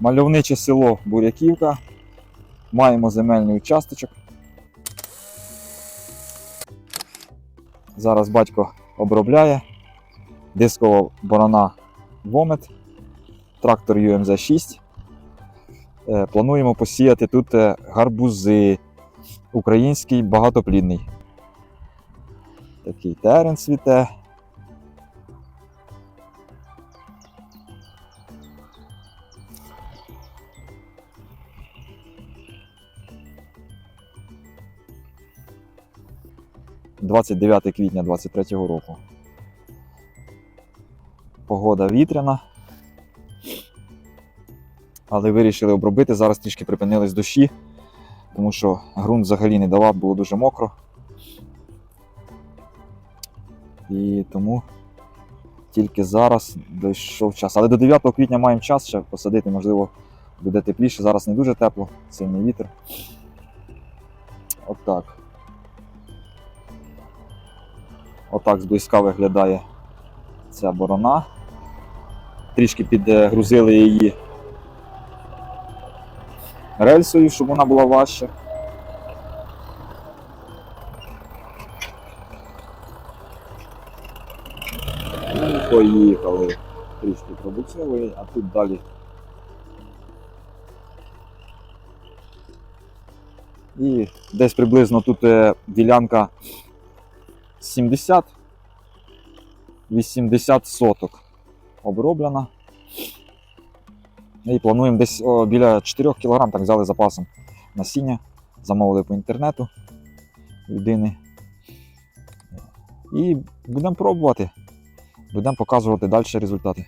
Мальовниче село Буряківка. Маємо земельний участочок. Зараз батько обробляє. Дискова борона Вомет, трактор UMZ 6. Е, Плануємо посіяти тут е, гарбузи. Український багатоплідний. Такий терен цвіте. – 29 квітня 23 року. Погода вітряна. Але вирішили обробити. Зараз трішки припинились дощі, тому що ґрунт взагалі не давав, було дуже мокро. І тому тільки зараз дійшов час. Але до 9 квітня маємо час ще посадити, можливо, буде тепліше. Зараз не дуже тепло, сильний вітер. Отак. Отак зблизька виглядає ця борона. Трішки підгрузили її рельсою, щоб вона була важча. І поїхали. Трішки пробуцевий, а тут далі. І десь приблизно тут е, ділянка 70 80 соток оброблена. І плануємо десь о, біля 4 кг так взяли запасом насіння, замовили по інтернету людини. І будемо пробувати. Будемо показувати далі результати.